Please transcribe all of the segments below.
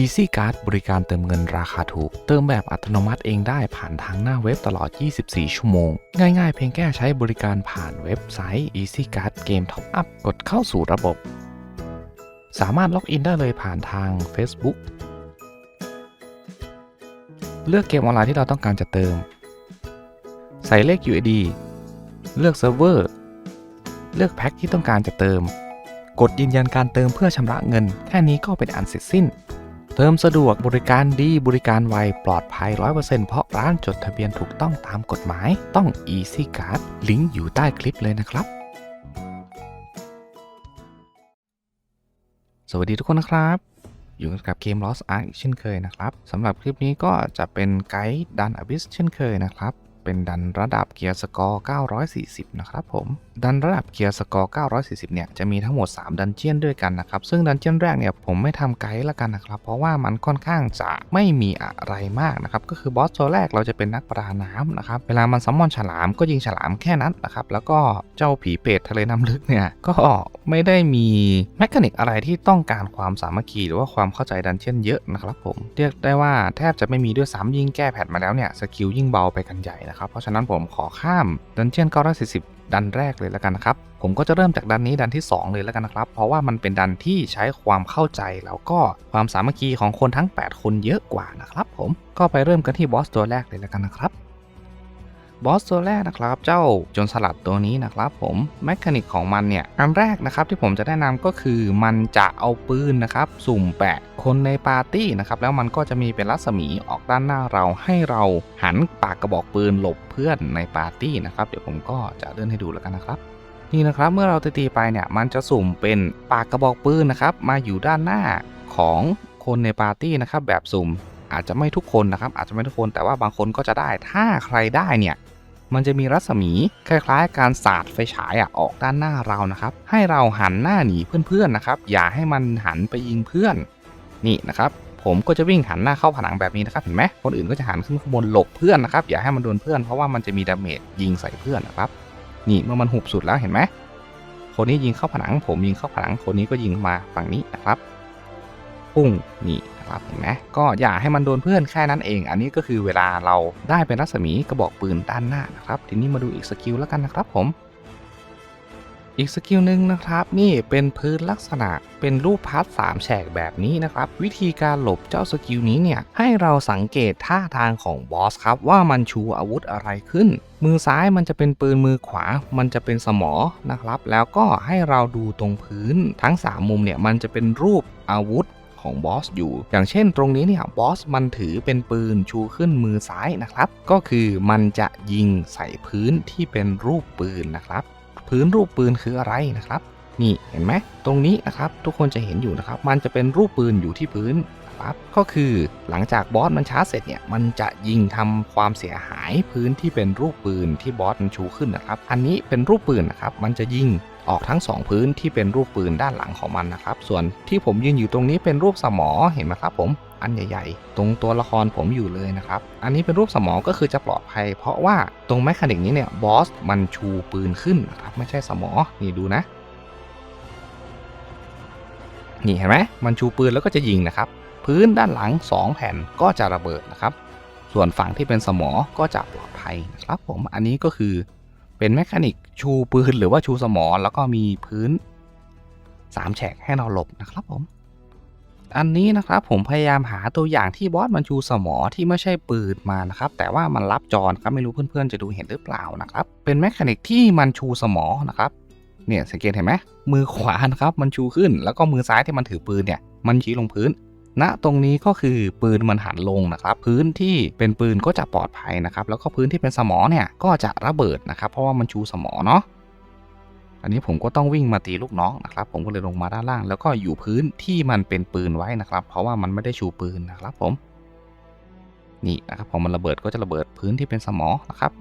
Easy Card บริการเติมเงินราคาถูก เติมแบบอัตโนมัติเองได้ผ่านทางหน้าเว็บตลอด 24 ชั่วโมง ง่ายๆ เพียงแค่ใช้บริการผ่านเว็บไซต์ Easy Card Game Top Up กดเข้าสู่ระบบ สามารถล็อกอินได้เลยผ่านทาง Facebook เลือกเกมออนไลน์ที่เราต้องการจะเติม ใส่เลข UID เลือกเซิร์ฟเวอร์ เลือกแพ็คที่ต้องการจะเติม กดยืนยันการเติมเพื่อชำระเงิน แค่นี้ก็เป็นอันเสร็จสิ้น เติมสะดวกบริการดีบริการไว ปลอดภัย 100%เพราะร้านจดทะเบียนถูกต้องตามกฎหมายต้อง Easy Card ลิงก์อยู่ใต้คลิปเลยนะครับ สวัสดีทุกคนนะครับ อยู่กับเกม Lost Ark อีกเช่นเคยนะครับสำหรับคลิปนี้ก็จะเป็นไกด์ดันอบิสเช่นเคยนะครับ เป็นดันระดับเกียร์สกอร์ 940 นะครับผม ดันระดับเกียร์สกอร์ 940 เนี่ย จะมีทั้งหมด 3 ดันเจียนด้วยกันนะครับ ซึ่งดันเจียนแรกเนี่ย ผมไม่ทำไกด์ละกันนะครับ เพราะว่ามันค่อนข้างจะไม่มีอะไรมากนะครับ ก็คือบอสตัวแรกเราจะเป็นนักประดาน้ำนะครับ เวลามันซัมมอนฉลามก็ยิงฉลามแค่นั้นนะครับ แล้วก็เจ้าผีเปรตทะเลน้ำลึกเนี่ย ก็ไม่ได้มีแมคานิกอะไรที่ต้องการความสามัคคีหรือว่าความเข้าใจดันเจียนเยอะนะครับผม เรียกได้ว่าแทบจะไม่มีด้วยซ้ำยิ่งแก้แพทมาแล้วเนี่ย สกิลยิ่งเบาไปกันใหญ่นะครับ เพราะฉะนั้นผมขอข้ามดันเจียน940 ดันแรกเลยแล้วกันนะครับ ผมก็จะเริ่มจากดันนี้ดันที่ 2 เลยแล้วกันนะครับ เพราะว่ามันเป็นดันที่ใช้ความเข้าใจแล้วก็ความสามัคคีของคนทั้ง 8 คนเยอะกว่านะครับผมก็ไปเริ่มกันที่บอสตัวแรกเลยแล้วกันนะครับ บอสตัวแรกนะครับ เจ้าโจนสลัดตัวนี้นะครับผมแมคานิกของมันเนี่ย อันแรกนะครับที่ผมจะแนะนำก็คือมันจะเอาปืนนะครับ สุ่มแปะคนในปาร์ตี้นะครับ แล้วมันก็จะมีเป็นรัศมีออกด้านหน้าเราให้เราหันปากกระบอกปืนหลบเพื่อนในปาร์ตี้นะครับ เดี๋ยวผมก็จะเลื่อนให้ดูแล้วกันนะครับนี่นะครับเมื่อเราตีไปเนี่ยมันจะสุ่มเป็นปากกระบอกปืนนะครับ มาอยู่ด้านหน้าของคนในปาร์ตี้นะครับแบบสุ่มอาจจะไม่ทุกคนนะครับ อาจจะไม่ทุกคนแต่ว่าบางคนก็จะได้ถ้าใครได้เนี่ย มันจะมีรัศมี คล้ายๆ การสาดไฟฉายอะออกด้านหน้าเรานะครับ ให้เราหันหน้าหนีเพื่อนๆนะครับ อย่าให้มันหันไปยิงเพื่อน นี่นะครับ ผมก็จะวิ่งหันหน้าเข้าผนังแบบนี้นะครับเห็นไหมคนอื่นก็จะหันขึ้นข้างบนหลบเพื่อนนะครับอย่าให้มันโดนเพื่อนเพราะว่ามันจะมีดาเมจยิงใส่เพื่อนนะครับ นี่เมื่อมันหุบสุดแล้วเห็นไหมคนนี้ยิงเข้าผนัง ผมยิงเข้าผนังคนนี้ก็ยิงมาฝั่งนี้นะครับ ปุ้งนี่นะครับเห็นไหมก็อย่าให้มันโดนเพื่อนแค่นั้นเอง อันนี้ก็คือเวลาเราได้เป็นรัศมีกระบอกปืนด้านหน้านะครับ ทีนี้มาดูอีกสกิลแล้วกันนะครับผม อีกสกิลหนึ่งนะครับนี่เป็นพื้นลักษณะเป็นรูปพาร์ทสามแฉกแบบนี้นะครับ วิธีการหลบเจ้าสกิลนี้เนี่ยให้เราสังเกตท่าทางของบอสครับว่ามันชูอาวุธอะไรขึ้นมือซ้ายมันจะเป็นปืนมือขวา มันจะเป็นสมอนะครับ แล้วก็ให้เราดูตรงพื้นทั้ง 3 มุมเนี่ยมันจะเป็นรูปอาวุธ ของบอสอยู่ อย่างเช่นตรงนี้เนี่ยบอสมันถือเป็นปืนชูขึ้นมือซ้ายนะครับ ก็คือมันจะยิงใส่พื้นที่เป็นรูปปืนนะครับ พื้นรูปปืนคืออะไรนะครับ นี่เห็นไหมตรงนี้นะครับทุกคนจะเห็นอยู่นะครับ มันจะเป็นรูปปืนอยู่ที่พื้นครับก็คือหลังจากบอสมันชาร์จเสร็จเนี่ยมันจะยิงทำความเสียหายพื้นที่เป็นรูปปืนที่บอสมันชูขึ้นนะครับ อันนี้เป็นรูปปืนนะครับมันจะยิง ออกทั้ง 2 พื้นที่เป็นรูปปืนด้านหลังของมันนะครับ ส่วนที่ผมยืนอยู่ตรงนี้เป็นรูปสมอเห็นไหมครับผมอันใหญ่ๆ ตรงตัวละครผมอยู่เลยนะครับ อันนี้เป็นรูปสมอก็คือจะปลอดภัย เพราะว่าตรงแมคคานิกนี้เนี่ยบอสมันชูปืนขึ้นนะครับไม่ใช่สมอนี่ดูนะ นี่เห็นไหมมันชูปืนแล้วก็จะยิงนะครับ พื้นด้านหลัง 2 แผ่นก็จะระเบิดนะครับ ส่วนฝั่งที่เป็นสมอก็จะปลอดภัยนะครับผมอันนี้ก็คือ เป็นแมคานิกชูปืนหรือว่าชูสมอแล้วก็มีพื้น3แฉกให้เราหลบนะครับผม อันนี้นะครับผมพยายามหาตัวอย่างที่บอสมันชูสมอที่ไม่ใช่ปืนมานะครับ แต่ว่ามันรับจอนครับไม่รู้เพื่อนๆจะดูเห็นหรือเปล่านะครับ เป็นแมคานิกที่มันชูสมอนะครับ เนี่ยสังเกตเห็นไหมมือขวานะครับมันชูขึ้น แล้วก็มือซ้ายที่มันถือปืนเนี่ย มันชี้ลงพื้น ณตรงนี้ก็คือปืนมันหันลงนะครับ พื้นที่เป็นปืนก็จะปลอดภัยนะครับ แล้วก็พื้นที่เป็นสมอเนี่ยก็จะระเบิดนะครับ เพราะว่ามันชูสมอเนาะอันนี้ผมก็ต้องวิ่งมาตีลูกน้องนะครับ ผมก็เลยลงมาด้านล่าง แล้วก็อยู่พื้นที่มันเป็นปืนไว้นะครับ เพราะว่ามันไม่ได้ชูปืนนะครับผมนี่นะครับพอมันระเบิดก็จะระเบิดพื้นที่เป็นสมอนะครับ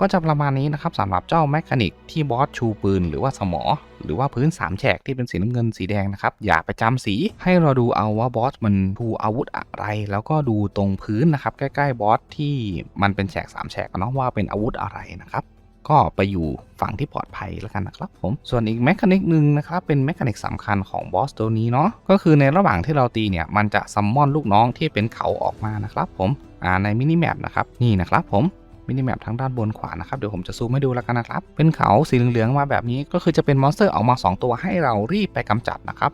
ก็จะประมาณนี้นะครับสำหรับเจ้าแมคานิกที่บอสชูปืนหรือว่าสมอ หรือว่าพื้น3แฉกที่เป็นสีน้ำเงินสีแดงนะครับ อย่าไปจำสี ให้เราดูเอาว่าบอสมันชูอาวุธอะไร แล้วก็ดูตรงพื้นนะครับ ใกล้ๆบอสที่มันเป็นแฉก3แฉกเนาะว่าเป็นอาวุธอะไรนะครับก็ไปอยู่ฝั่งที่ปลอดภัยแล้วกันนะครับผม ส่วนอีกแมคานิกหนึ่งนะครับ เป็นแมคานิกสำคัญของบอสตัวนี้เนาะ ก็คือในระหว่างที่เราตีเนี่ย มันจะซัมมอนลูกน้องที่เป็นเขาออกมานะครับผม อ่าในมินิแมปนะครับ นี่นะครับผม มินิแมปทางด้านบนขวานะครับเดี๋ยวผมจะซูมให้ดูแล้วกันนะครับ เป็นเขาสีเหลืองๆมาแบบนี้ก็คือจะเป็นมอนสเตอร์ออกมา 2 ตัวให้เรารีบไปกำจัดนะครับ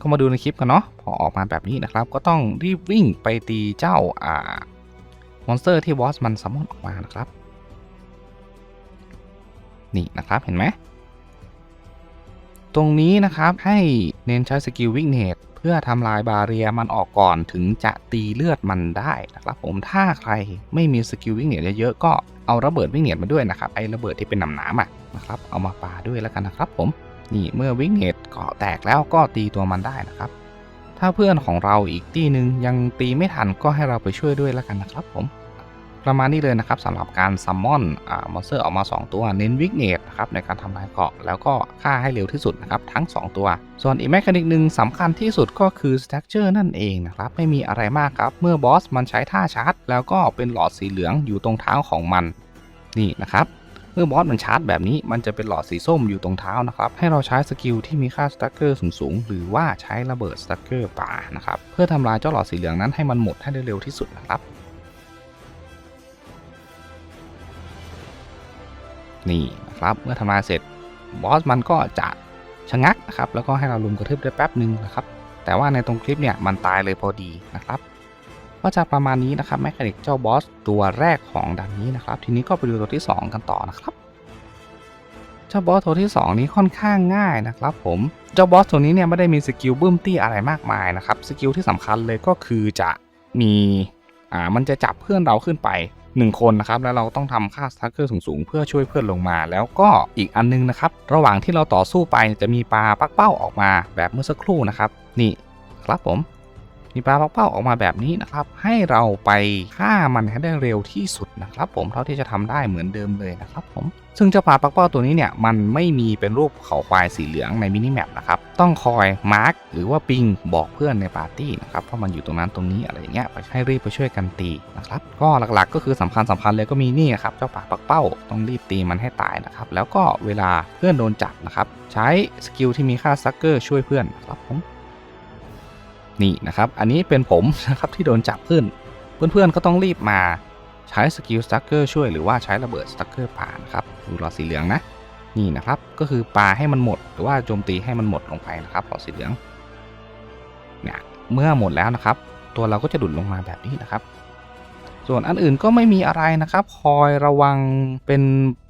ก็มาดูในคลิปกันเนาะพอออกมาแบบนี้นะครับ ก็ต้องรีบวิ่งไปตีเจ้าอ่ามอนสเตอร์ที่บอสมันซัมมอนออกมานะครับ นี่นะครับเห็นไหมตรงนี้นะครับให้เน้นใช้สกิลวิกเนต พื่อทำลายบาเรียมันออกก่อนถึงจะตีเลือดมันได้นะครับผมถ้าใครไม่มีสกิลวิ่งเหนียดเยอะๆก็เอาระเบิดวิ่งเหนียดมาด้วยนะครับไอ้ระเบิดที่เป็นหนามๆอะนะครับเอามาปาด้วยแล้วกันนะครับผมนี่เมื่อวิ่งเนตเกาะแตกแล้วก็ตีตัวมันได้นะครับ ถ้าเพื่อนของเราอีกตีหนึ่งยังตีไม่ทันก็ให้เราไปช่วยด้วยแล้วกันนะครับผม ประมาณนี้เลยนะครับสำหรับการซัมมอนมอนสเตอร์ออกมา 2 ตัวเน้นวิกเนตนะครับในการทำลายเกาะแล้วก็ฆ่าให้เร็วที่สุดนะครับทั้ง 2 ตัว ส่วนอีกแมคานิกหนึ่งสำคัญที่สุดก็คือส t ต c เจอร์นั่นเองนะครับไม่มีอะไรมากครับ เมื่อบอสมันใช้ท่าชาร์จ แล้วก็เป็นหลอดสีเหลืองอยู่ตรงเท้าของมันนี่นะครับเมื่อบอสมันชาร์จแบบนี้มันจะเป็นหลอดสีส้มอยู่ตรงเท้านะครับ ให้เราใช้สกิลที่มีค่าสตั๊กเกอร์สูงๆ หรือว่าใช้ระเบิดสตั๊กเกอร์ป่านะครับ เพื่อทำลายเจ้าหลอดสีเหลืองนั้นให้มันหมดให้ได้เร็วที่สุดนะครับ นี่นะครับเมื่อทำลายเสร็จบอสมันก็จะชะงักนะครับแล้วก็ให้เราลุมกระทืบได้แป๊บหนึ่งนะครับแต่ว่าในตรงคลิปเนี่ยมันตายเลยพอดีนะครับก็จะประมาณนี้นะครับแมคานิกเจ้าบอสตัวแรกของดันนี้นะครับทีนี้ก็ไปดูตัวที่ 2 กันต่อนะครับเจ้าบอสตัวที่ 2 นี้ค่อนข้างง่ายนะครับผมเจ้าบอสตัวนี้เนี่ยไม่ได้มีสกิลบึ้มตี้อะไรมากมายนะครับสกิลที่สำคัญเลยก็คือจะมีอ่ามันจะจับเพื่อนเราขึ้นไป 1 คนนะครับแล้วเราต้องทำค่าสตาร์เกอร์สูงๆเพื่อช่วยเพื่อนลงมา แล้วก็อีกอันนึงนะครับระหว่างที่เราต่อสู้ไปจะมีปลาปักเป้าออกมาแบบเมื่อสักครู่นะครับนี่ครับผม มีปลาปักเป้าออกมาแบบนี้นะครับ ให้เราไปฆ่ามันให้ได้เร็วที่สุดนะครับ ผมเท่าที่จะทำได้เหมือนเดิมเลยนะครับผมซึ่งเจ้าปลาปักเป้าตัวนี้เนี่ยมันไม่มีเป็นรูปเขาควายสีเหลืองในมินิแมปนะครับต้องคอยมาร์กหรือว่าปิงบอกเพื่อนในปาร์ตี้นะครับว่ามันอยู่ตรงนั้นตรงนี้อะไรอย่างเงี้ยไปให้รีบไปช่วยกันตีนะครับก็หลักๆ ก็คือสำคัญสำคัญเลยก็มีนี่ครับเจ้าปลาปักเป้าต้องรีบตีมันให้ตายนะครับแล้วก็เวลาเพื่อนโดนจับนะครับใช้สกิลที่มีค่าซักเกอร์ช่วยเพื่อนนะครับผม นี่นะครับ อันนี้เป็นผมนะครับที่โดนจับขึ้น เพื่อนๆก็ต้องรีบมาใช้สกิลสตั๊กเกอร์ช่วยหรือว่าใช้ระเบิดสตั๊กเกอร์ป่านะครับดูหลอดสีเหลืองนะ นี่นะครับ ก็คือปาให้มันหมด หรือว่าโจมตีให้มันหมดลงไปนะครับหลอดสีเหลืองเนี่ยเมื่อหมดแล้วนะครับ ตัวเราก็จะดุดลงมาแบบนี้นะครับ ส่วนอันอื่นก็ไม่มีอะไรนะครับ คอยระวังเป็น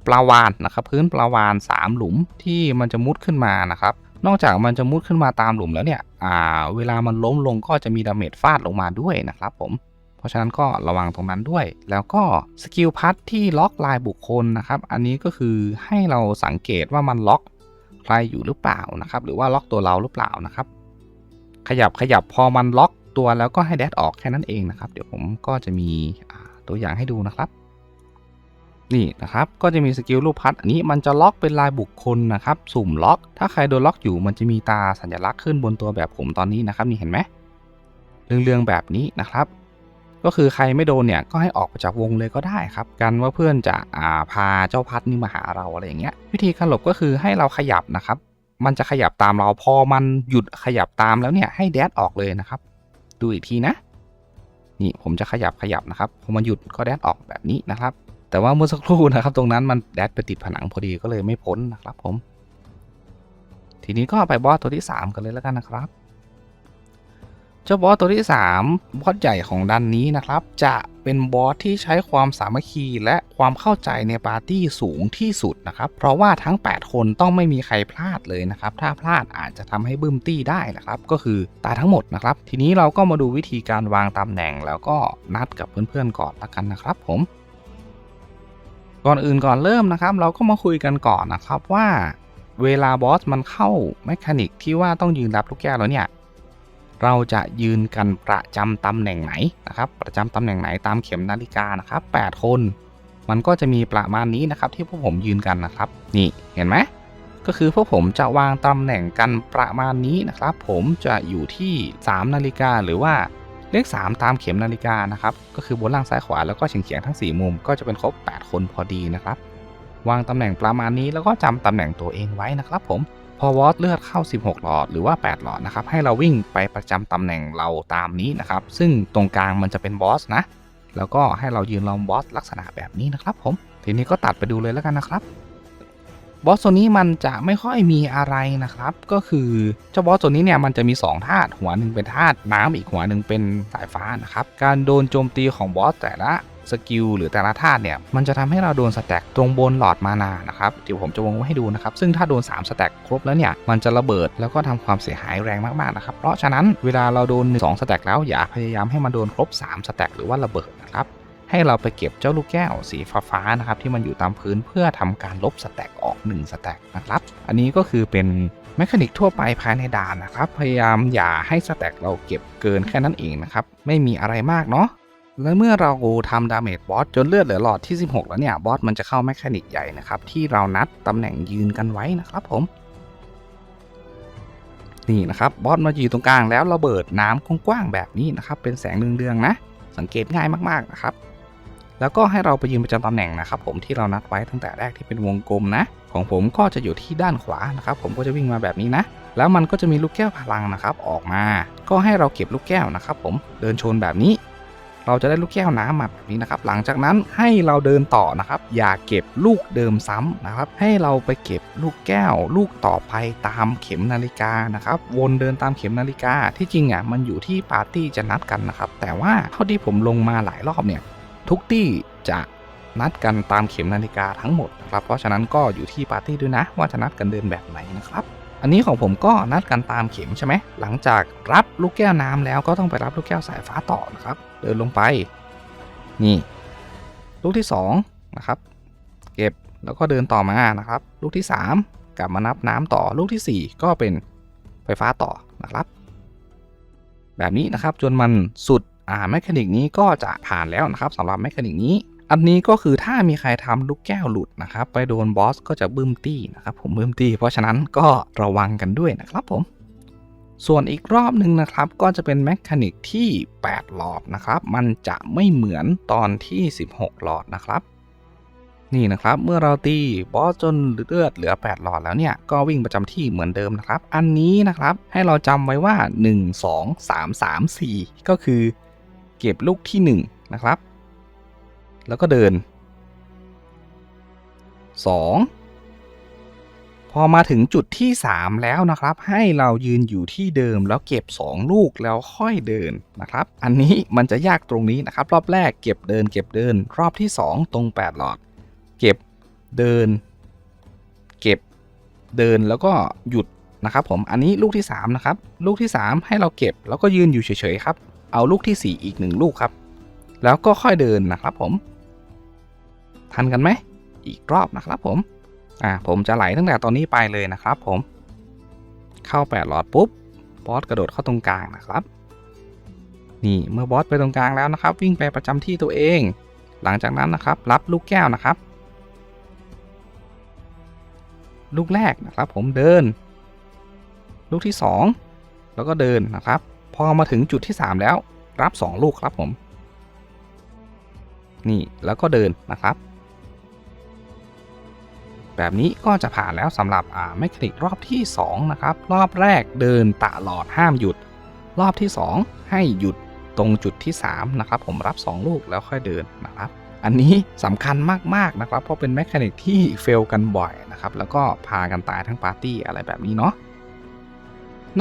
ปลาวานนะครับ พื้นปลาวาน3หลุมที่มันจะมุดขึ้นมานะครับ นอกจากมันจะมุดขึ้นมาตามหลุมแล้วเนี่ย อ่า เวลามันล้มลงก็จะมีดาเมจฟาดลงมาด้วยนะครับผม เพราะฉะนั้นก็ระวังตรงนั้นด้วย แล้วก็สกิลพัทที่ล็อกลายบุคคลนะครับ อันนี้ก็คือให้เราสังเกตว่ามันล็อกใครอยู่หรือเปล่านะครับ หรือว่าล็อกตัวเราหรือเปล่านะครับ ขยับขยับพอมันล็อกตัวแล้วก็ให้แดดออกแค่นั้นเองนะครับ เดี๋ยวผมก็จะมีตัวอย่างให้ดูนะครับ นี่นะครับก็จะมีสกิลรูปพัดอันนี้มันจะล็อกเป็นลายบุคคลนะครับสุ่มล็อก ถ้าใครโดนล็อกอยู่มันจะมีตาสัญลักษณ์ขึ้นบนตัวแบบผมตอนนี้นะครับนี่เห็นไหมเรื่องๆแบบนี้นะครับก็คือใครไม่โดนเนี่ยก็ให้ออกจากวงเลยก็ได้ครับ กันว่าเพื่อนจะอ่าพาเจ้าพัดนี่มาหาเราอะไรอย่างเงี้ย วิธีการหลบก็คือให้เราขยับนะครับ มันจะขยับตามเราพอมันหยุดขยับตามแล้วเนี่ยให้แดดออกเลยนะครับ ดูอีกทีนะ นี่ผมจะขยับขยับนะครับพอมันหยุดก็แดดออกแบบนี้นะครับ แต่ว่าเมื่อสักครู่นะครับ ตรงนั้นมันแดดไปติดผนังพอดีก็เลยไม่พ้นนะครับผม ทีนี้ก็ไปบอสตัวที่ 3 กันเลยแล้วกันนะครับ เจ้าบอสตัวที่ 3 บอสใหญ่ของดันนี้นะครับ จะเป็นบอสที่ใช้ความสามัคคีและความเข้าใจในปาร์ตี้สูงที่สุดนะครับ เพราะว่าทั้ง 8 คนต้องไม่มีใครพลาดเลยนะครับ ถ้าพลาดอาจจะทำให้บึ้มตี้ได้นะครับ ก็คือตายทั้งหมดนะครับ ทีนี้เราก็มาดูวิธีการวางตำแหน่งแล้วก็นัดกับเพื่อนๆก่อนละกันนะครับ ผม ก่อนอื่นก่อนเริ่มนะครับ เราก็มาคุยกันก่อนนะครับว่าเวลาบอสมันเข้าแมคานิกที่ว่าต้องยืนรับลูกแก้วแล้วเนี่ย เราจะยืนกันประจำตำแหน่งไหนนะครับ ประจำตำแหน่งไหนตามเข็มนาฬิกานะครับ 8 คน มันก็จะมีประมาณนี้นะครับที่พวกผมยืนกันนะครับ นี่เห็นไหมก็คือพวกผมจะวางตำแหน่งกันประมาณนี้นะครับ ผมจะอยู่ที่ 3 นาฬิกาหรือว่า เลข 3 ตามเข็มนาฬิกานะครับ ก็คือบนล่างซ้ายขวาแล้วก็เฉียงๆทั้ง 4 มุมก็จะเป็นครบ 8 คนพอดีนะครับ วางตำแหน่งประมาณนี้แล้วก็จำตำแหน่งตัวเองไว้นะครับผมพอวอสเลือดเข้า 16 หลอดหรือว่า 8 หลอดนะครับให้เราวิ่งไปประจำตำแหน่งเราตามนี้นะครับ ซึ่งตรงกลางมันจะเป็นบอสนะ แล้วก็ให้เรายืนรอมบอสลักษณะแบบนี้นะครับผม ทีนี้ก็ตัดไปดูเลยแล้วกันนะครับ บอสตัวนี้มันจะไม่ค่อยมีอะไรนะครับ ก็คือเจ้าบอสตัวนี้เนี่ยมันจะมี 2 ธาตุหัวหนึ่งเป็นธาตุน้ำอีกหัวหนึ่งเป็นสายฟ้านะครับ การโดนโจมตีของบอสแต่ละสกิลหรือแต่ละธาตุเนี่ยมันจะทำให้เราโดนสแต็กตรงบนหลอดมานานะครับเดี๋ยวผมจะวงไว้ให้ดูนะครับ ซึ่งถ้าโดน 3 สแต็กครบแล้วเนี่ย มันจะระเบิดแล้วก็ทำความเสียหายแรงมากๆนะครับ เพราะฉะนั้นเวลาเราโดน 2 สแต็กแล้วอย่าพยายามให้มันโดนครบ 3 สแต็กหรือว่าระเบิดนะครับ ให้เราไปเก็บเจ้าลูกแก้วสีฟ้าๆนะครับที่มันอยู่ตามพื้นเพื่อทำการลบสแต็กออก1สแต็กนะครับ อันนี้ก็คือเป็นแมคานิกทั่วไปภายในด่านนะครับ พยายามอย่าให้สแต็กเราเก็บเกินแค่นั้นเองนะครับ ไม่มีอะไรมากเนาะและเมื่อเราทำดาเมจบอสจนเลือดเหลือหลอดที่ 16 แล้วเนี่ยบอสมันจะเข้าแมคานิกใหญ่นะครับที่เรานัดตำแหน่งยืนกันไว้นะครับผมนี่นะครับบอสมาอยืนตรงกลางแล้วระเบิดน้ำกว้างๆแบบนี้นะครับเป็นแสงเรืองๆนะ สังเกตง่ายมากๆนะครับ แล้วก็ให้เราไปยืนประจำตำแหน่งนะครับผมที่เรานัดไว้ตั้งแต่แรกที่เป็นวงกลมนะ ของผมก็จะอยู่ที่ด้านขวานะครับผมก็จะวิ่งมาแบบนี้นะ แล้วมันก็จะมีลูกแก้วพลังนะครับออกมา ก็ให้เราเก็บลูกแก้วนะครับผมเดินชนแบบนี้ เราจะได้ลูกแก้วน้ำมาแบบนี้นะครับ หลังจากนั้นให้เราเดินต่อนะครับ อย่าเก็บลูกเดิมซ้ำนะครับ ให้เราไปเก็บลูกแก้ว ลูกต่อไปตามเข็มนาฬิกานะครับ วนเดินตามเข็มนาฬิกาที่จริงอะมันอยู่ที่ปาร์ตี้จะนัดกันนะครับแต่ว่าเท่าที่ผมลงมาหลายรอบเนี่ย ทุกที่จะนัดกันตามเข็มนาฬิกาทั้งหมดนะครับ เพราะฉะนั้นก็อยู่ที่ปาร์ตี้ด้วยนะ ว่าจะนัดกันเดินแบบไหนนะครับ อันนี้ของผมก็นัดกันตามเข็มใช่ไหม หลังจากรับลูกแก้วน้ำแล้วก็ต้องไปรับลูกแก้วสายฟ้าต่อนะครับ เดินลงไป นี่ ลูกที่2นะครับ เก็บแล้วก็เดินต่อมานะครับ ลูกที่ 3 กลับมานับน้ำต่อ ลูกทีสี่ 4 ก็เป็นไฟฟ้าต่อนะครับ แบบนี้นะครับจนมันสุด อ่าแมคานิกนี้ก็จะผ่านแล้วนะครับสำหรับแมคานิกนี้ อันนี้ก็คือถ้ามีใครทำลูกแก้วหลุดนะครับ ไปโดนบอสก็จะบึ้มตี้นะครับผมบึ้มตี้ เพราะฉะนั้นก็ระวังกันด้วยนะครับผม ส่วนอีกรอบหนึ่งนะครับก็จะเป็นแมคานิกที่ 8 หลอดนะครับ มันจะไม่เหมือนตอนที่ 16 หลอดนะครับนี่นะครับเมื่อเราตีบอสจนเลือดเหลือ 8 หลอดแล้วเนี่ยก็วิ่งประจำที่เหมือนเดิมนะครับ อันนี้นะครับให้เราจำไว้ว่า 1 2 3 3 4 ก็คือ เก็บลูกที่ 1 นะครับ แล้วก็เดิน 2 พอมาถึงจุดที่ 3 แล้วนะครับ ให้เรายืนอยู่ที่เดิมแล้วเก็บ 2 ลูกแล้วค่อยเดินนะครับ อันนี้มันจะยากตรงนี้นะครับ รอบแรกเก็บเดิน เก็บเดิน รอบที่ 2 ตรง 8 หลอด เก็บเดิน เก็บเดินแล้วก็หยุดนะครับผมอันนี้ลูกที่ 3 นะครับ ลูกที่ 3 ให้เราเก็บแล้วก็ยืนอยู่เฉยๆครับ เอาลูกที่ 4 อีก 1 ลูกครับ แล้วก็ค่อยเดินนะครับผม ทันกันไหม อีกรอบนะครับผม อ่าผมจะไหลตั้งแต่ตอนนี้ไปเลยนะครับผม เข้า8หลอดปุ๊บบอสกระโดดเข้าตรงกลางนะครับ นี่เมื่อบอสไปตรงกลางแล้วนะครับ วิ่งไปประจำที่ตัวเอง หลังจากนั้นนะครับ รับลูกแก้วนะครับ ลูกแรกนะครับ ผมเดิน ลูกที่ 2 แล้วก็เดินนะครับ พอมาถึงจุดที่ 3 แล้วรับ 2 ลูกครับผม นี่แล้วก็เดินนะครับ แบบนี้ก็จะผ่านแล้วสำหรับอ่าแมคานิกรอบที่ 2 นะครับ รอบแรกเดินตลอดห้ามหยุด รอบที่ 2 ให้หยุดตรงจุดที่ 3 นะครับ ผมรับ 2 ลูกแล้วค่อยเดินนะครับ อันนี้สำคัญมาก ๆ นะครับ เพราะเป็นแมคานิกที่เฟลกันบ่อยนะครับ แล้วก็พากันตายทั้งปาร์ตี้อะไรแบบนี้เนาะ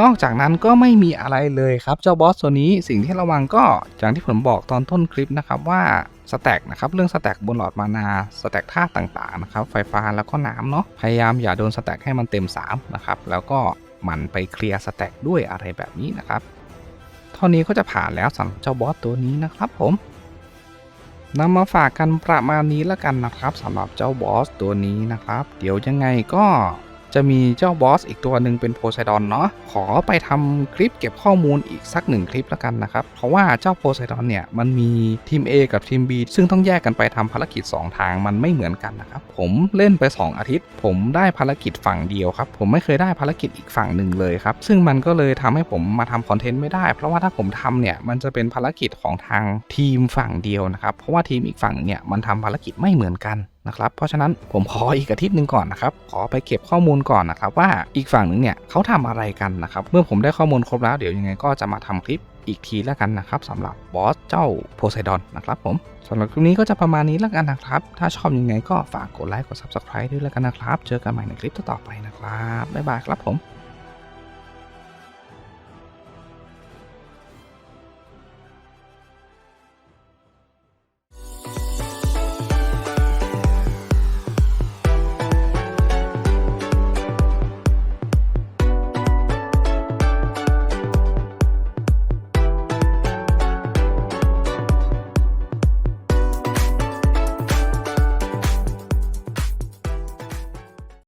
นอกจากนั้นก็ไม่มีอะไรเลยครับเจ้าบอสตัวนี้สิ่งที่ระวังก็อย่างที่ผมบอกตอนต้นคลิปนะครับว่าสแต็กนะครับเรื่องสแต็กบนหลอดมานาสแต็กท่าต่างๆนะครับไฟฟ้าแล้วก็น้ำเนาะพยายามอย่าโดนสแต็กให้มันเต็ม3นะครับแล้วก็หมั่นไปเคลียร์สแต็กด้วยอะไรแบบนี้นะครับ เท่านี้ก็จะผ่านแล้วสำหรับเจ้าบอสตัวนี้นะครับผมนำมาฝากกันประมาณนี้แล้วกันนะครับสำหรับเจ้าบอสตัวนี้นะครับ เดี๋ยวยังไงก็ จะมีเจ้าบอสอีกตัวหนึ่งเป็นโพไซดอนเนาะขอไปทำคลิปเก็บข้อมูลอีกสักหนึ่งคลิปแล้วกันนะครับเพราะว่าเจ้าโพไซดอนเนี่ยมันมีทีม A กับทีม B ซึ่งต้องแยกกันไปทำภารกิจ 2 ทางมันไม่เหมือนกันนะครับผมเล่นไป 2 อาทิตย์ ผมได้ภารกิจฝั่งเดียวครับผมไม่เคยได้ภารกิจอีกฝั่งหนึ่งเลยครับซึ่งมันก็เลยทำให้ผมมาทำคอนเทนต์ไม่ได้ เพราะว่าถ้าผมทำเนี่ยมันจะเป็นภารกิจของทางทีมฝั่งเดียวนะครับเพราะว่าทีมอีกฝั่งเนี่ยมันทำภารกิจไม่เหมือนกัน นะครับ เพราะฉะนั้นผมขออีกอาทิตย์หนึ่งก่อนนะครับ ขอไปเก็บข้อมูลก่อนนะครับ ว่าอีกฝั่งหนึ่งเนี่ยเขาทำอะไรกันนะครับ เมื่อผมได้ข้อมูลครบแล้วเดี๋ยวยังไงก็จะมาทำคลิปอีกทีแล้วกันนะครับสำหรับบอสเจ้าโพไซดอนนะครับผมสำหรับคลิปนี้ก็จะประมาณนี้แล้วกันนะครับ ถ้าชอบยังไงก็ฝากกดไลค์กด subscribe ด้วยแล้วกันนะครับ เจอกันใหม่ในคลิปต่อไปนะครับบ๊ายบายครับผม